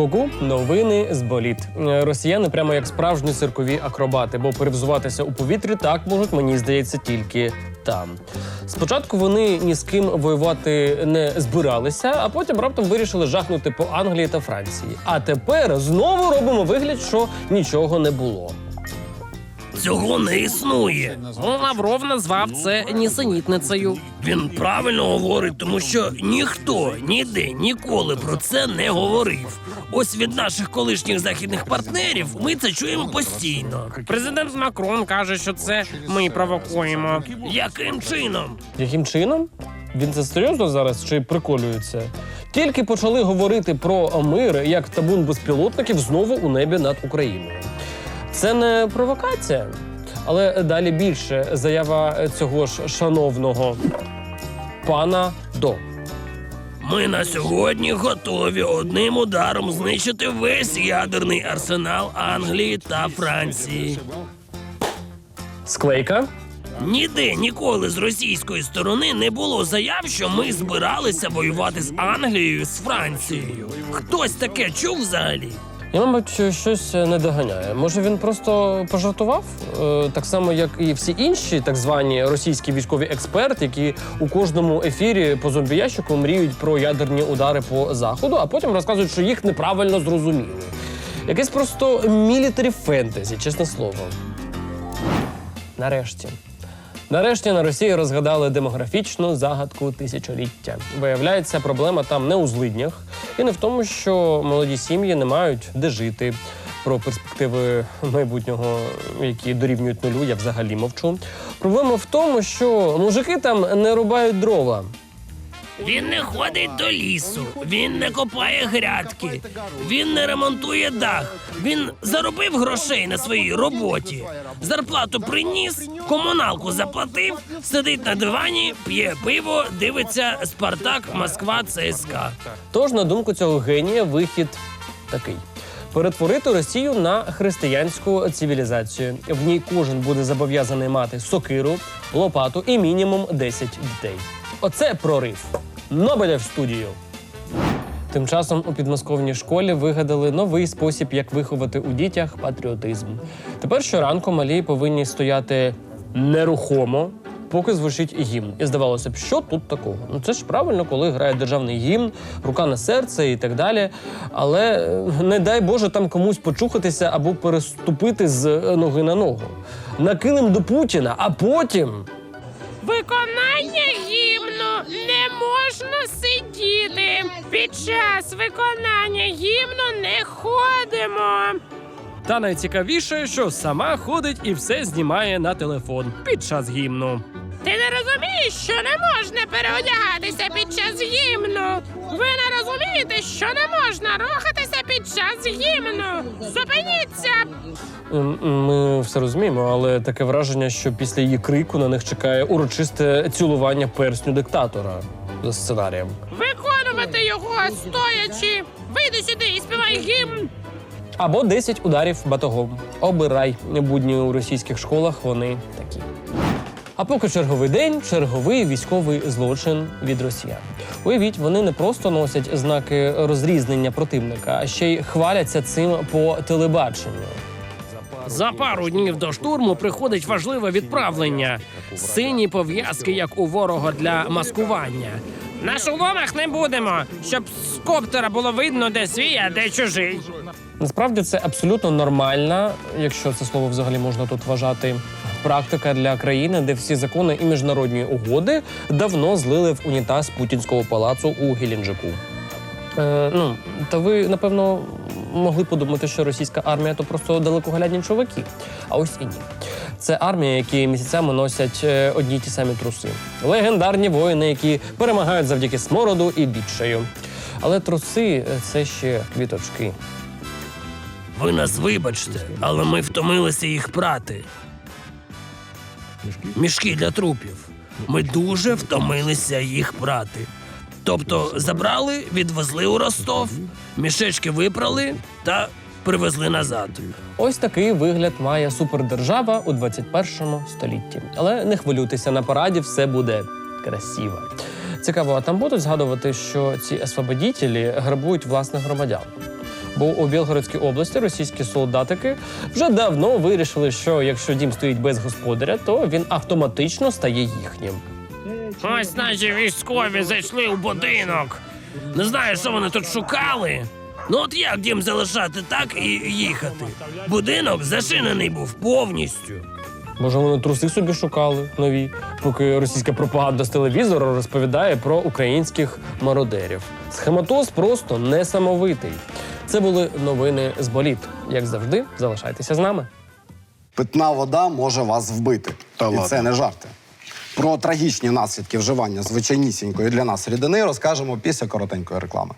Ку-ку, новини з боліт. Е, Росіяни прямо як справжні циркові акробати, бо перевзуватися у повітрі так можуть, мені здається, тільки там. Спочатку вони ні з ким воювати не збиралися, а потім раптом вирішили жахнути по Англії та Франції. А тепер знову робимо вигляд, що нічого не було. Цього не існує. Лавров назвав це нісенітницею. Він правильно говорить, тому що ніхто ніде ніколи про це не говорив. Ось від наших колишніх західних партнерів ми це чуємо постійно. Президент Макрон каже, що це ми провокуємо. Яким чином? Яким чином? Він це серйозно зараз чи приколюється? Тільки почали говорити про мир, як табун безпілотників знову у небі над Україною. Це не провокація, але далі більше заява цього ж шановного пана до. Ми на сьогодні готові одним ударом знищити весь ядерний арсенал Англії та Франції. Склейка. Ніде ніколи з російської сторони не було заяв, що ми збиралися воювати з Англією з Францією. Хтось таке чув взагалі? Я, мабуть, щось не доганяє. Може, він просто пожартував, Е, так само, як і всі інші так звані російські військові експерти, які у кожному ефірі по зомбіящику мріють про ядерні удари по заходу, а потім розказують, що їх неправильно зрозуміли. Якесь просто мілітарі фентезі, чесне слово. Нарешті. Нарешті на Росії розгадали демографічну загадку тисячоліття. Виявляється, проблема там не у злиднях і не в тому, що молоді сім'ї не мають де жити. Про перспективи майбутнього, які дорівнюють нулю, я взагалі мовчу. Проблема в тому, що мужики там не рубають дрова. Він не ходить до лісу, він не копає грядки, він не ремонтує дах. Він заробив грошей на своїй роботі. Зарплату приніс, комуналку заплатив, сидить на дивані, п'є пиво, дивиться Спартак, Москва, ЦСКА. Тож, на думку цього генія, вихід такий: перетворити Росію на християнську цивілізацію. В ній кожен буде зобов'язаний мати сокиру, лопату і мінімум 10 дітей. Оце прорив. Нобеля в студію. Тим часом у підмосковній школі вигадали новий спосіб, як виховати у дітях патріотизм. Тепер щоранку малі повинні стояти нерухомо, поки звучить гімн. І здавалося б, що тут такого? Ну це ж правильно, коли грає державний гімн, рука на серце і так далі. Але е, не дай Боже там комусь почухатися або переступити з е, ноги на ногу. На килим до Путіна, а потім. Виконання гімну не можна сидіти. Під час виконання гімну не ходимо. Та найцікавіше, що сама ходить і все знімає на телефон під час гімну. Ти не розумієш, що не можна переодягатися під час гімну. Ви не розумієте, що не можна рухатися під час гімну. Зупиніться! Ми все розуміємо, але таке враження, що після її крику на них чекає урочисте цілування персню диктатора за сценарієм. Виконувати його стоячи. Вийди сюди і співай гімн. Або 10 ударів батогом. Обирай будні у російських школах. Вони такі. А поки черговий день, черговий військовий злочин від росіян. Уявіть, вони не просто носять знаки розрізнення противника, а ще й хваляться цим по телебаченню. За пару днів до штурму приходить важливе відправлення. Сині пов'язки, як у ворога для маскування. На шоломах не будемо, щоб з коптера було видно, де свій, а де чужий. Насправді це абсолютно нормальна, якщо це слово взагалі можна тут вважати. Практика для країни, де всі закони і міжнародні угоди давно злили в унітаз путінського палацу у Геленджику. Е, ну, та ви, напевно, могли подумати, що російська армія то просто далекоглядні чуваки. А ось і ні. Це армія, які місяцями носять е, одні й ті самі труси. Легендарні воїни, які перемагають завдяки смороду і бідшаю. Але труси це ще квіточки. Ви нас вибачте, але ми втомилися їх прати. Мішки Мішки для трупів. Ми дуже втомилися їх прати. Тобто забрали, відвезли у Ростов, мішечки випрали та привезли назад. Ось такий вигляд має супердержава у 21 столітті. Але не хвилюйтеся, на параді все буде красиво. Цікаво, а там будуть згадувати, що ці освободітелі грабують власних громадян. Бо у Білгородській області російські солдатики вже давно вирішили, що якщо дім стоїть без господаря, то він автоматично стає їхнім. Ось наші військові зайшли у будинок. Не знаю, що вони тут шукали. Ну от як дім залишати так і їхати? Будинок зашинений був повністю. Може, вони труси собі шукали нові, поки російська пропаганда з телевізору розповідає про українських мародерів. Схематоз просто несамовитий. Це були новини з боліт. Як завжди, залишайтеся з нами. Питна вода може вас вбити. Та І ладно. це не жарти. Про трагічні наслідки вживання звичайнісінької для нас рідини розкажемо після коротенької реклами.